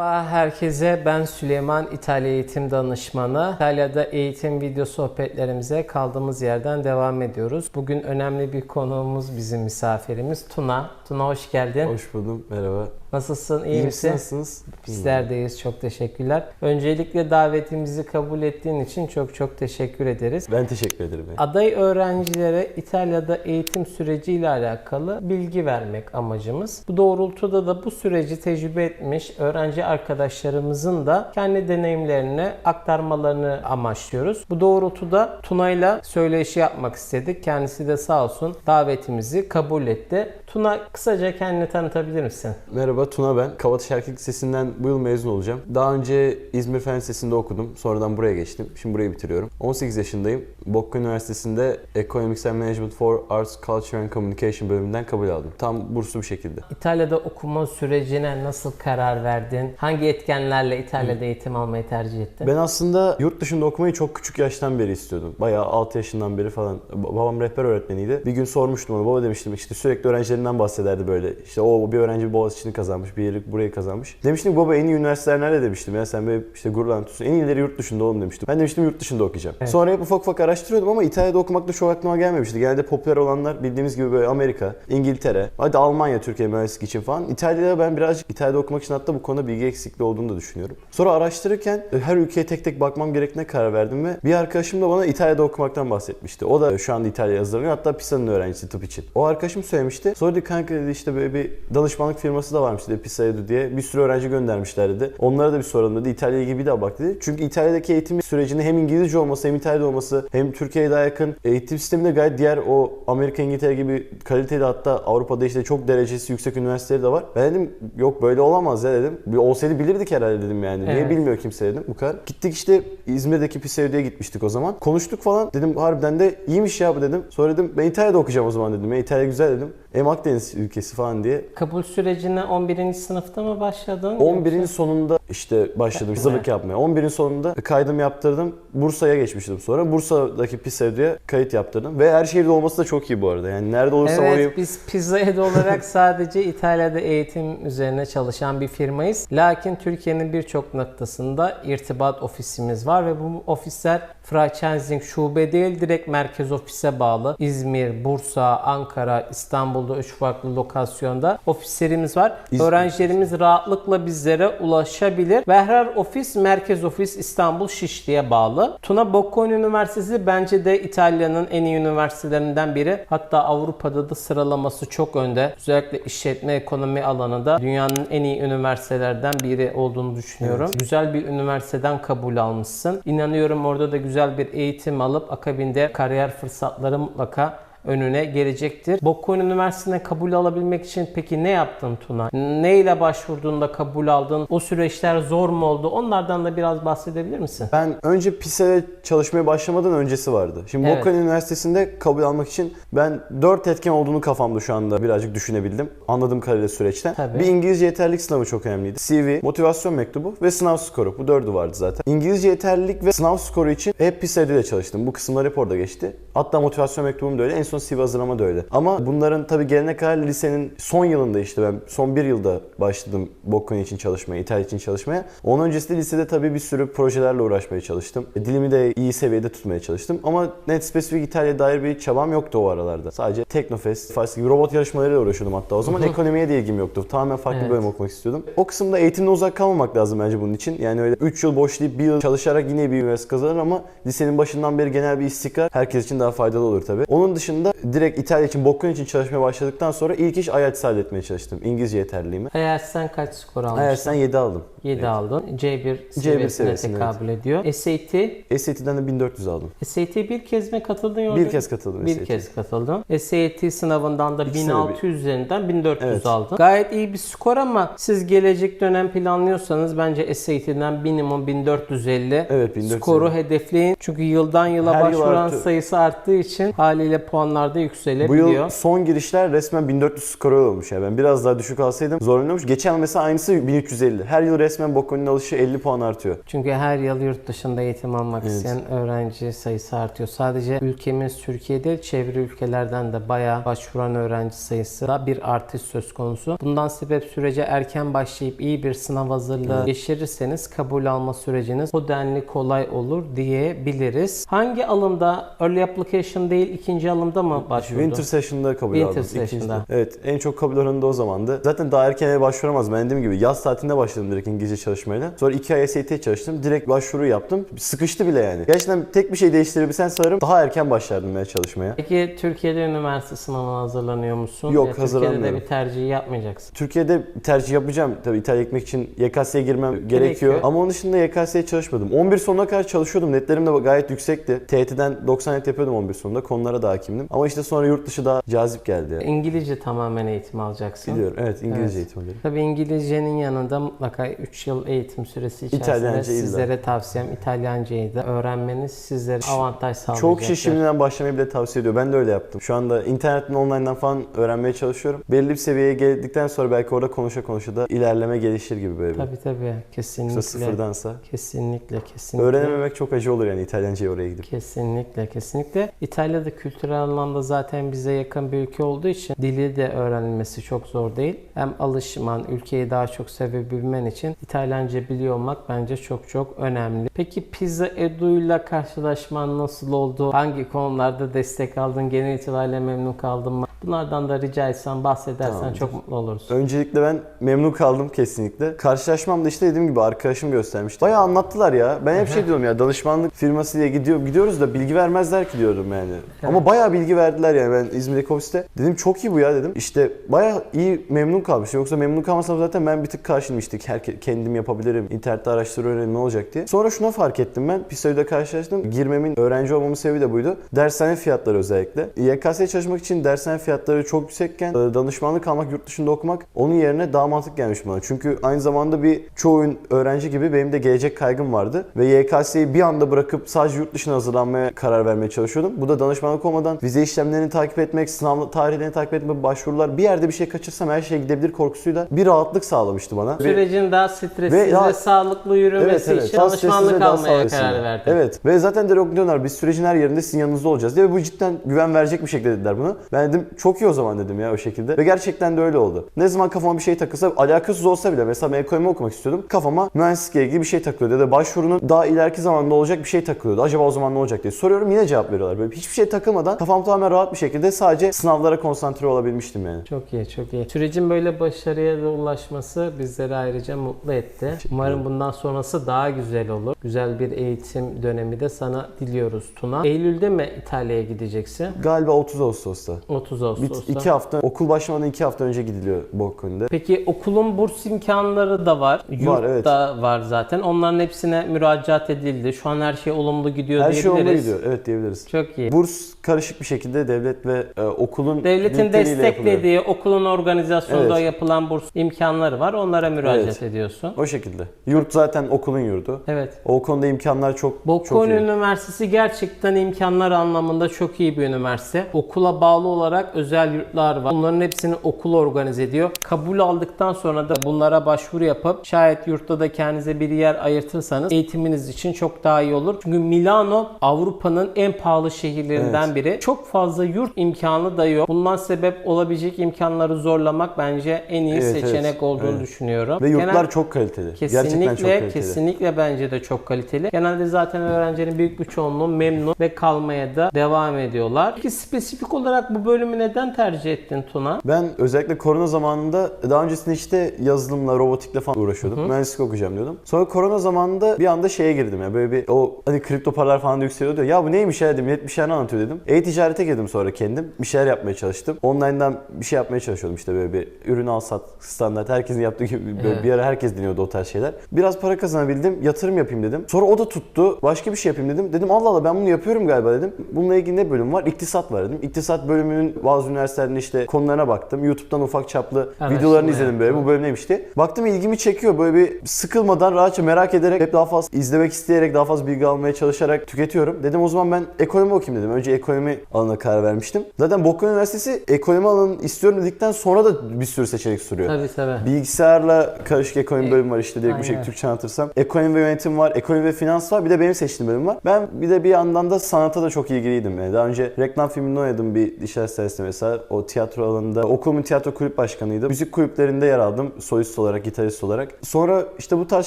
Merhaba herkese. Ben Süleyman İtalya Eğitim Danışmanı. İtalya'da eğitim video sohbetlerimize kaldığımız yerden devam ediyoruz. Bugün önemli bir konuğumuz bizim misafirimiz Tuna. Tuna hoş geldin. Hoş buldum. Merhaba. Nasılsın? İyi, İyi misin? Nasılsınız? Bizler deyiz. Çok teşekkürler. Öncelikle davetimizi kabul ettiğin için çok çok teşekkür ederiz. Ben teşekkür ederim. Aday öğrencilere İtalya'da eğitim süreciyle alakalı bilgi vermek amacımız. Bu doğrultuda da bu süreci tecrübe etmiş öğrenci arkadaşlarımızın da kendi deneyimlerini aktarmalarını amaçlıyoruz. Bu doğrultuda Tuna'yla söyleşi yapmak istedik. Kendisi de sağ olsun davetimizi kabul etti. Tuna kısaca kendini tanıtabilir misin? Merhaba Tuna ben. Kavataş Erkek Lisesi'nden bu yıl mezun olacağım. Daha önce İzmir Fen Lisesi'nde okudum. Sonradan buraya geçtim. Şimdi burayı bitiriyorum. 18 yaşındayım. Bokkü Üniversitesi'nde Economics and Management for Arts, Culture and Communication bölümünden kabul aldım. Tam burslu bir şekilde. İtalya'da okuma sürecine nasıl karar verdin? Hangi etkenlerle İtalya'da eğitim almayı tercih ettin? Ben aslında yurt dışında okumayı çok küçük yaştan beri istiyordum. Bayağı 6 yaşından beri falan. Ba- Babam rehber öğretmeniydi. Bir gün sormuştum ona. Baba demiştim işte sürekli öğrencilerinden bahsederdi böyle. İşte o bir öğrenci Boğaziçi'ni kazanmış, bir yeri burayı kazanmış. Demiştim baba en iyi üniversiteler nerede demiştim. Ya sen böyle işte gururlan tutsun. En iyileri yurt dışında oğlum demiştim. Ben demiştim yurt dışında okuyacağım. Evet. Sonra hep ufak ufak araştırıyordum ama İtalya'da okumak da çok aklıma gelmemişti. Genelde popüler olanlar bildiğimiz gibi böyle Amerika, İngiltere, hadi Almanya Türkiye mühendislik için falan. İtalya'da ben birazcık İtalya'da okumak için hatta bu konuda bilgi eksikliği olduğunu da düşünüyorum. Sonra araştırırken e, her ülkeye tek tek bakmam gerektiğine karar verdim ve bir arkadaşım da bana İtalya'da okumaktan bahsetmişti. O da şu anda İtalya'ya hazırlanıyor. Hatta PISA'nın öğrencisi tıp için. O arkadaşım söylemişti. Sonra dedi kanka dedi işte böyle bir danışmanlık firması da varmış dedi PISA Edu diye. Bir sürü öğrenci göndermişler dedi. Onlara da bir soralım dedi. İtalya'ya gibi bir daha bak dedi. Çünkü İtalya'daki eğitim sürecinde hem İngilizce olması hem İtalya'da olması hem Türkiye'ye daha yakın eğitim sisteminde gayet diğer o Amerika, İngiltere gibi kaliteli hatta Avrupa'da işte çok derecesi yüksek üniversiteleri de var. Ben dedim yok böyle olamaz ya dedim. Bir olsaydı bilirdik herhalde dedim yani. Niye Evet. bilmiyor kimse dedim bu kadar. Gittik işte İzmir'deki PISA gitmiştik o zaman. Konuştuk falan. Dedim harbiden de iyiymiş ya bu dedim. Sonra dedim ben İtalya'da okuyacağım o zaman dedim. Ya İtalya güzel dedim. Hem Akdeniz ülkesi falan diye. Kabul sürecine 11. sınıfta mı başladın? 11'in yoksa- sonunda işte başladım hazırlık yapmaya. 11'in sonunda kaydımı yaptırdım. Bursa'ya geçmiştim sonra. Bursa'daki PİSEV'ye kayıt yaptırdım. Ve her şehirde olması da çok iyi bu arada. Yani nerede olursa Evet olayım. biz Pizza Head olarak sadece İtalya'da eğitim üzerine çalışan bir firmayız. Lakin Türkiye'nin birçok noktasında irtibat ofisimiz var ve bu ofisler franchising şube değil direkt merkez ofise bağlı. İzmir, Bursa, Ankara, İstanbul'da 3 farklı lokasyonda ofislerimiz var. İzmir. Öğrencilerimiz rahatlıkla bizlere ulaşabilir. Ve her ofis merkez ofis İstanbul Şişli'ye bağlı. Tuna Bocconi Üniversitesi bence de İtalya'nın en iyi üniversitelerinden biri. Hatta Avrupa'da da sıralaması çok önde. Özellikle işletme ekonomi alanında dünyanın en iyi üniversitelerden biri olduğunu düşünüyorum. Güzel bir üniversiteden kabul almışsın. İnanıyorum orada da güzel bir eğitim alıp akabinde kariyer fırsatları mutlaka önüne gelecektir. Bocconi Üniversitesi'ne kabul alabilmek için peki ne yaptın Tuna? Neyle başvurduğunda kabul aldın? O süreçler zor mu oldu? Onlardan da biraz bahsedebilir misin? Ben önce PİSE'de çalışmaya başlamadan öncesi vardı. Şimdi Evet. Bocconi Üniversitesi'nde kabul almak için ben 4 etken olduğunu kafamda şu anda birazcık düşünebildim. Anladığım kadarıyla süreçten. Tabii. Bir İngilizce yeterlilik sınavı çok önemliydi. CV, motivasyon mektubu ve sınav skoru. Bu dördü vardı zaten. İngilizce yeterlilik ve sınav skoru için hep PİSE'de de çalıştım. Bu kısımlar hep orada geçti. Hatta motivasyon mektubum da öyle. En son CV hazırlama da öyle. Ama bunların tabii gelene kadar lisenin son yılında işte ben son bir yılda başladım Bocconi için çalışmaya, İtalya için çalışmaya. Onun öncesinde lisede tabii bir sürü projelerle uğraşmaya çalıştım. E, Dilimi de iyi seviyede tutmaya çalıştım. Ama net spesifik İtalya dair bir çabam yoktu o aralarda. Sadece Teknofest, Fars gibi robot yarışmalarıyla uğraşıyordum hatta. O zaman ekonomiye de ilgim yoktu. Tamamen farklı Evet. bir bölüm okumak istiyordum. O kısımda eğitimden uzak kalmamak lazım bence bunun için. Yani öyle 3 yıl boşlayıp bir yıl çalışarak yine bir üniversite kazanır ama lisenin başından beri genel bir istikrar herkes için daha faydalı olur tabii. Onun dışında direkt İtalya için, Bocconi için çalışmaya başladıktan sonra ilk iş IELTS halletmeye çalıştım. İngilizce yeterliliğimi. IELTS'ten kaç skor almıştın? IELTS'ten 7 aldım. 7 aldın. C1 C1 seviyesine seviyesinde, tekabül ediyor. SAT SAT'den de 1400 aldım. SAT bir kez mi katıldın yoksa? Bir kez katıldım Bir SAT'ye. kez katıldım. SAT sınavından da İki sene 1600 üzerinden 1400 Evet. aldın. Gayet iyi bir skor ama siz gelecek dönem planlıyorsanız bence SAT'den minimum 1450 Evet, 1450. skoru hedefleyin. Çünkü yıldan yıla Her yıl başvuran artıyor. sayısı arttığı için haliyle puanlar da Bu yükselebiliyor. yıl son girişler resmen 1400 skor olmuş yani. Ben biraz daha düşük alsaydım zorlanıyormuş. Geçen yıl mesela aynısı 1350. Her yıl resmen resmen Bocconi'nin alışı 50 puan artıyor. Çünkü her yıl yurt dışında eğitim almak Evet. isteyen öğrenci sayısı artıyor. Sadece ülkemiz Türkiye'de çevre ülkelerden de bayağı başvuran öğrenci sayısı da bir artış söz konusu. Bundan sebep sürece erken başlayıp iyi bir sınav hazırlığı geçirirseniz kabul alma süreciniz o denli kolay olur diyebiliriz. Hangi alımda early application değil ikinci alımda mı başvurdun? Winter Session'da kabul Winter aldım. Session'da. İkincide. Evet en çok kabul oranı da o zamandı. Zaten daha erken başvuramaz. Ben dediğim gibi yaz tatilinde başladım direkt İngilizce çalışmayla. Sonra 2 ay SAT çalıştım. Direkt başvuru yaptım. Sıkıştı bile yani. Gerçekten tek bir şey değiştirebilsen sanırım daha erken başlardım ben çalışmaya. Peki Türkiye'de üniversite sınavına hazırlanıyor musun? Yok, Ya Türkiye'de de hazırlanmıyorum. bir tercih yapmayacaksın. Türkiye'de tercih yapacağım. Tabii İtalya gitmek için YKS'ye girmem gerekiyor. Gerekiyor. Ama onun dışında YKS'ye çalışmadım. 11 sonuna kadar çalışıyordum. Netlerim de gayet yüksekti. TYT'den 90 net yapıyordum 11 sonunda. Konulara da hakimdim. Ama işte sonra yurt dışı daha cazip geldi. Yani. İngilizce tamamen eğitim alacaksın. Biliyorum. Evet İngilizce Evet. eğitim alıyorum. Tabii İngilizcenin yanında mutlaka 3 yıl eğitim süresi içerisinde sizlere tavsiyem İtalyancayı da öğrenmeniz sizlere avantaj sağlayacaktır. Çok kişi şimdiden başlamayı bile tavsiye ediyor. Ben de öyle yaptım. Şu anda internetten, online'dan falan öğrenmeye çalışıyorum. Belli bir seviyeye geldikten sonra belki orada konuşa konuşa da ilerleme gelişir gibi böyle. Tabii tabii kesinlikle. Yoksa sıfırdansa. Kesinlikle kesinlikle. Öğrenememek çok acı olur yani İtalyancayı oraya gidip. Kesinlikle kesinlikle. İtalya'da kültürel anlamda zaten bize yakın bir ülke olduğu için dili de öğrenilmesi çok zor değil. Hem alışman, ülkeyi daha çok sevebilmen için İtalyanca biliyor olmak bence çok çok önemli. Peki Pizza Edu'yla karşılaşman nasıl oldu? Hangi konularda destek aldın? Genel itibariyle memnun kaldın mı? Bunlardan da rica etsem bahsedersen Tamamdır. çok mutlu oluruz. Öncelikle ben memnun kaldım kesinlikle. Karşılaşmamda işte dediğim gibi arkadaşım göstermişti. Bayağı anlattılar ya. Ben hep şey diyorum ya danışmanlık firması diye gidiyor, gidiyoruz da bilgi vermezler ki diyordum yani. Ama bayağı bilgi verdiler yani ben İzmir'deki ofiste. Dedim çok iyi bu ya dedim. İşte bayağı iyi memnun kalmıştım. Yoksa memnun kalmasam zaten ben bir tık karşıymıştık. Herke, kendim yapabilirim. İnternette araştırı öğrenin ne olacak diye. Sonra şuna fark ettim ben. Piso'yla karşılaştım. Girmemin öğrenci olmamın sebebi de buydu. Dershane fiyatları özellikle. YKS'ye çalışmak için dershane fiyatları çok yüksekken e, danışmanlık almak, yurt dışında okumak onun yerine daha mantıklı gelmiş bana. Çünkü aynı zamanda bir çoğu öğrenci gibi benim de gelecek kaygım vardı. Ve YKS'yi bir anda bırakıp sadece yurt dışına hazırlanmaya karar vermeye çalışıyordum. Bu da danışmanlık olmadan vize işlemlerini takip etmek, sınav tarihlerini takip etmek, başvurular bir yerde bir şey kaçırsam her şey gidebilir korkusuyla bir rahatlık sağlamıştı bana. Ve- Sürecin daha stressiz Ve ve, daha- sağlıklı yürümesi için Daha stressiz ve danışmanlık almaya karar verdim. Evet. Ve zaten direkt diyorlar biz sürecin her yerinde sizin yanınızda olacağız diye. Ve bu cidden güven verecek bir şekilde dediler bunu. Ben dedim çok iyi o zaman dedim ya o şekilde. Ve gerçekten de öyle oldu. Ne zaman kafama bir şey takılsa alakasız olsa bile mesela ekonomi okumak istiyordum. Kafama mühendislikle ilgili bir şey takılıyordu ya da başvurunun daha ileriki zamanda olacak bir şey takılıyordu. Acaba o zaman ne olacak diye soruyorum yine cevap veriyorlar. Böyle hiçbir şey takılmadan kafam tamamen rahat bir şekilde sadece sınavlara konsantre olabilmiştim yani. Çok iyi, çok iyi. Sürecin böyle başarıya da ulaşması bizleri ayrıca mutlu etti. Umarım bundan sonrası daha güzel olur. Güzel bir eğitim dönemi de sana diliyoruz Tuna. Eylül'de mi İtalya'ya gideceksin? Galiba 30 Ağustos'ta. 30 Bir, Ağustos'ta. iki hafta okul başlamadan iki hafta önce gidiliyor Bocconi'de. Peki okulun burs imkanları da var. Yurt evet. da var zaten. Onların hepsine müracaat edildi. Şu an her şey olumlu gidiyor Her şey diyebiliriz. olumlu gidiyor. Evet diyebiliriz. Çok iyi. Burs karışık bir şekilde devlet ve e, okulun Devletin birlikteliğiyle yapılıyor. desteklediği okulun organizasyonunda Evet. yapılan burs imkanları var. Onlara müracaat Evet. ediyorsun. O şekilde. Yurt zaten okulun yurdu. Evet. O konuda imkanlar çok çok Bocconi iyi. Üniversitesi gerçekten imkanlar anlamında çok iyi bir üniversite. Okula bağlı olarak özel yurtlar var. Bunların hepsini okul organize ediyor. Kabul aldıktan sonra da bunlara başvuru yapıp şayet yurtta da kendinize bir yer ayırtırsanız eğitiminiz için çok daha iyi olur. Çünkü Milano Avrupa'nın en pahalı şehirlerinden Evet. biri. Çok fazla yurt imkanı da yok. Bundan sebep olabilecek imkanları zorlamak bence en iyi Evet, seçenek evet. olduğunu Evet. düşünüyorum. Ve yurtlar Genel- çok kaliteli. Gerçekten çok Kesinlikle, kaliteli. kesinlikle bence de çok kaliteli. Genelde zaten öğrencilerin büyük bir çoğunluğu memnun ve kalmaya da devam ediyorlar. Peki spesifik olarak bu bölümü neden tercih ettin Tuna? Ben özellikle korona zamanında daha öncesinde işte yazılımla, robotikle falan uğraşıyordum. Mühendislik okuyacağım diyordum. Sonra korona zamanında bir anda şeye girdim ya böyle bir o hani kripto paralar falan da yükseliyordu ya. Ya bu neymiş ya dedim. Millet bir şeyler anlatıyor dedim. E-ticarete girdim sonra kendim. Bir şeyler yapmaya çalıştım. Online'dan bir şey yapmaya çalışıyordum işte böyle bir ürün al sat standart. Herkesin yaptığı gibi böyle Evet. bir ara herkes deniyordu o tarz şeyler. Biraz para kazanabildim. Yatırım yapayım dedim. Sonra o da tuttu. Başka bir şey yapayım dedim. Dedim Allah Allah ben bunu yapıyorum galiba dedim. Bununla ilgili ne bölüm var? İktisat var dedim. İktisat bölümünün bazı üniversitelerin işte konularına baktım. YouTube'dan ufak çaplı Araştırma videolarını izledim böyle. yaptım. Bu bölüm neymiş diye. Baktım ilgimi çekiyor. Böyle bir sıkılmadan rahatça merak ederek hep daha fazla izlemek isteyerek daha fazla bilgi almaya çalışarak tüketiyorum. Dedim o zaman ben ekonomi okuyayım dedim. Önce ekonomi alanına karar vermiştim. Zaten Bokkolu Üniversitesi ekonomi alanını istiyorum dedikten sonra da bir sürü seçenek sunuyor. Tabii tabii. Bilgisayarla karışık ekonomi bölümü var işte direkt bu Aynen. şekilde Türkçe anlatırsam. Ekonomi ve yönetim var, ekonomi ve finans var. Bir de benim seçtiğim bölüm var. Ben bir de bir yandan da sanata da çok ilgiliydim. Yani daha önce reklam filminde oynadım bir diş dersinde mesela. O tiyatro alanında okulumun tiyatro kulüp başkanıydım. Müzik kulüplerinde yer aldım. Solist olarak, gitarist olarak. Sonra işte bu tarz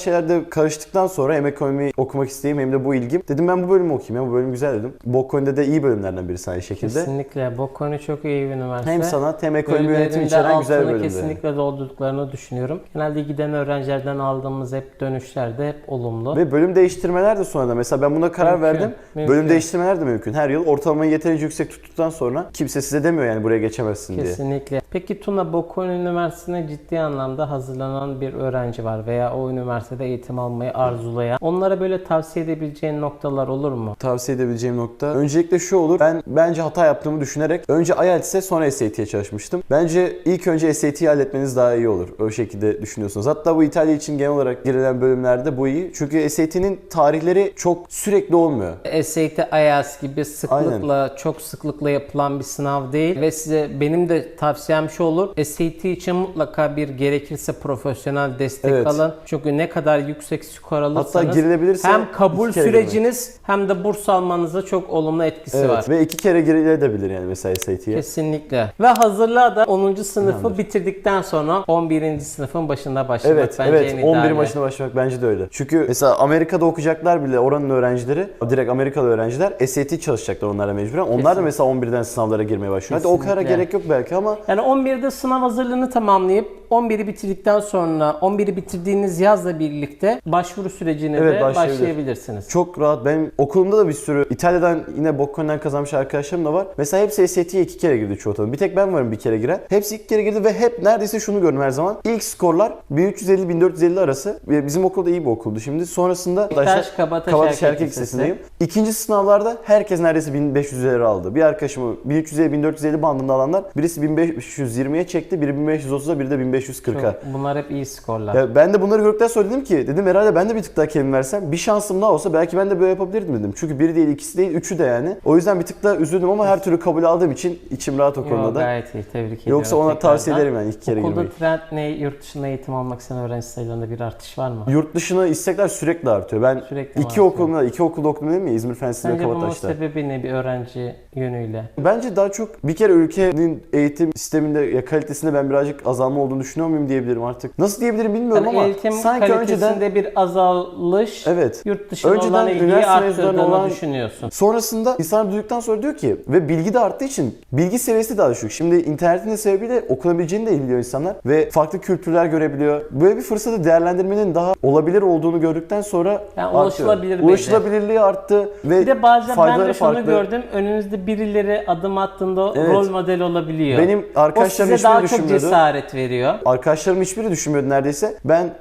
şeylerde karıştıktan sonra hem ekonomi okumak isteyeyim hem de bu ilgim. Dedim ben bu bölümü okuyayım ya bu bölüm güzel dedim. Bokkoni'de de iyi bölümlerden birisi aynı şekilde. Kesinlikle. Bocconi çok iyi bir üniversite. Hem sanat hem ekonomi yönetim Bölümlerinde içeren güzel bir bölümdü. kesinlikle doldurduklarını düşünüyorum. Genelde giden öğrencilerden aldığımız hep dönüşlerde hep olumlu. Ve bölüm değiştirmeler de sonra da mesela ben buna karar Mümkün, verdim. mümkün. Bölüm değiştirmeler de mümkün. Her yıl ortalamayı yeterince yüksek tuttuktan sonra kimse size demiyor yani buraya geçemezsin diye. Kesinlikle. Peki Tuna Bocconi Üniversitesi'ne ciddi anlamda hazırlanan bir öğrenci var veya o üniversitede eğitim almayı arzulayan. Onlara böyle tavsiye edebileceğin noktalar olur mu? Tavsiye edebileceğim nokta. Öncelikle şu olur. Ben bence hata yaptığımı düşünerek önce IELTS'e sonra SAT'ye çalışmıştım. Bence ilk önce SAT'yi halletmeniz daha iyi olur. O şekilde düşünüyorsunuz. Hatta bu İtalya için genel olarak girilen bölümlerde bu iyi. Çünkü SAT'nin tarihleri çok sürekli olmuyor. SAT, IELTS gibi sıklıkla, çok sıklıkla yapılan bir sınav değil ve size benim de tavsiyem şu olur. SAT için mutlaka bir gerekirse profesyonel destek Evet. alın. Çünkü ne kadar yüksek skor alırsanız girilebilirse hem kabul iki kere süreciniz hem de burs almanıza çok olumlu etkisi Evet. var. Ve iki kere girilebilir yani mesela SAT'ye. Kesinlikle. Ve hazırlığa da 10. sınıfı bitirdikten sonra 11. sınıfın başında başlamak Evet, bence evet. en 11 ideali. başına başlamak bence de öyle. Çünkü mesela Amerika'da okuyacaklar bile oranın öğrencileri, direkt Amerikalı öğrenciler SAT çalışacaklar onlarla mecburen. Onlar da mesela 11'den sınavlara girmeye başlıyor. Hadi o kadar Kesinlikle. gerek yok belki ama Yani 11'de sınav hazırlığını tamamlayıp 11'i bitirdikten sonra 11'i bitirdiğiniz yazla birlikte başvuru sürecine Evet, de başlayabilirsiniz. Çok rahat. Benim okulumda da bir sürü İtalya'dan yine Bocconi'den kazanmış arkadaşlarım da var. Mesela hepsi SAT'ye iki kere girdi çoğu tabii. Bir tek ben varım bir kere giren. Hepsi iki kere girdi ve hep neredeyse şunu gördüm her zaman. İlk skorlar 1350-1450 arası. Bizim okulda iyi bir okuldu şimdi. Sonrasında Beşiktaş Kabataş Kabataş Erkek Lisesi'ndeyim. İkinci sınavlarda herkes neredeyse 1500'leri aldı. Bir arkadaşımı 1350-1450 bandında alanlar birisi 1520'ye çekti, biri 1530'a, biri de 1500 540'a. Bunlar hep iyi skorlar. Ya ben de bunları gördükten sonra dedim ki dedim herhalde ben de bir tık daha kevin versem bir şansım daha olsa belki ben de böyle yapabilirdim dedim. Çünkü biri değil ikisi değil üçü de yani. O yüzden bir tık daha üzüldüm ama her türlü kabul aldığım için içim rahat o konuda da. Gayet iyi tebrik ediyorum. Yoksa ona tekrardan. tavsiye ederim yani ilk kere Okulda girmeyi. trend ne? Yurt dışında eğitim almak isteyen öğrenci sayılarında bir artış var mı? Yurt dışına istekler sürekli artıyor. Ben Sürekli mi iki okulda iki okulda okudum dedim ya İzmir Fen Lisesi'nde Sence bunun Kabataş'ta. sebebi ne bir öğrenci yönüyle? Bence daha çok bir kere ülkenin eğitim sisteminde ya kalitesinde ben birazcık azalma olduğunu düşünüyor muyum diyebilirim artık. Nasıl diyebilirim bilmiyorum Yani ama eğitim sanki önceden bir azalış Evet. yurt dışına Önceden olan ilgiyi arttırdığını olan- düşünüyorsun. Sonrasında insan duyduktan sonra diyor ki ve bilgi de arttığı için bilgi seviyesi daha düşük. Şimdi internetin de sebebiyle okunabileceğini de biliyor insanlar ve farklı kültürler görebiliyor. Böyle bir fırsatı değerlendirmenin daha olabilir olduğunu gördükten sonra Yani artıyor. ulaşılabilir. Ulaşılabilirliği arttı ve Bir de bazen ben de şunu farklı. gördüm. Önünüzde birileri adım attığında Evet. rol model olabiliyor. Benim o arkadaşlarım size daha çok cesaret veriyor. Arkadaşlarım hiçbiri düşünmüyordu neredeyse. Ben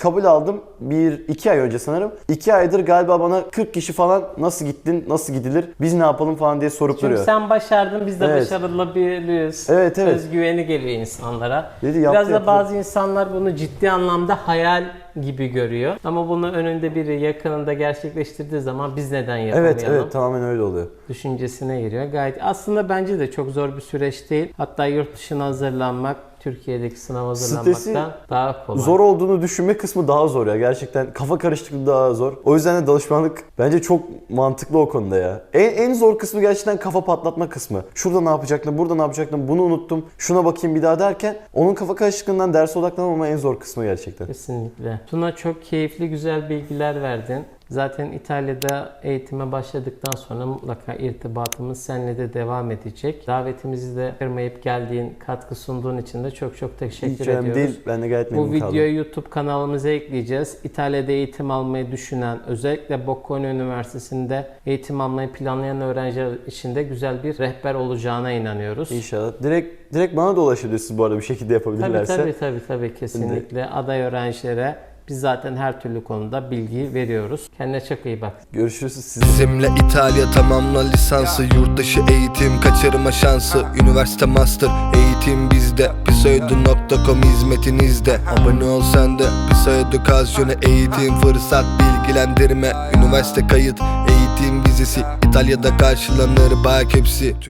kabul aldım bir iki ay önce sanırım. İki aydır galiba bana 40 kişi falan nasıl gittin, nasıl gidilir, biz ne yapalım falan diye sorup Çünkü duruyor. sen başardın biz de Evet. başarılabiliriz. Evet, evet. Özgüveni geliyor insanlara. Dedi, yaptı, Biraz da yaptı. bazı insanlar bunu ciddi anlamda hayal gibi görüyor. Ama bunu önünde biri yakınında gerçekleştirdiği zaman biz neden yapamayalım? Evet evet tamamen öyle oluyor. düşüncesine giriyor. Gayet aslında bence de çok zor bir süreç değil. Hatta yurt dışına hazırlanmak Türkiye'deki sınav hazırlanmaktan Stresi daha kolay. Zor olduğunu düşünme kısmı daha zor ya. Gerçekten kafa karışıklığı daha zor. O yüzden de danışmanlık bence çok mantıklı o konuda ya. En, en zor kısmı gerçekten kafa patlatma kısmı. Şurada ne yapacaktım, burada ne yapacaktım, bunu unuttum, şuna bakayım bir daha derken onun kafa karışıklığından derse odaklanmama en zor kısmı gerçekten. Kesinlikle. Tuna çok keyifli güzel bilgiler verdin. Zaten İtalya'da eğitime başladıktan sonra mutlaka irtibatımız seninle de devam edecek. Davetimizi de kırmayıp geldiğin, katkı sunduğun için de çok çok teşekkür Hiç ediyoruz. değil. Ben de gayet Bu memnun kaldım. videoyu YouTube kanalımıza ekleyeceğiz. İtalya'da eğitim almayı düşünen, özellikle Bocconi Üniversitesi'nde eğitim almayı planlayan öğrenciler için de güzel bir rehber olacağına inanıyoruz. İnşallah. Direkt direkt bana da ulaşabilirsiniz bu arada bir şekilde Tabii yapabilirlerse. tabii tabii tabii kesinlikle aday öğrencilere Biz zaten her türlü konuda bilgi veriyoruz. Kendine çok iyi bak. Görüşürüz. Siz. Bizimle İtalya tamamla lisansı. Yurt dışı eğitim kaçırma şansı. Üniversite master. Eğitim bizde. Pisoedu.com hizmetinizde. Abone ol sen de. Pisoedukasyonu eğitim fırsat bilgilendirme. Üniversite kayıt eğitim vizesi. İtalya'da karşılanır bak hepsi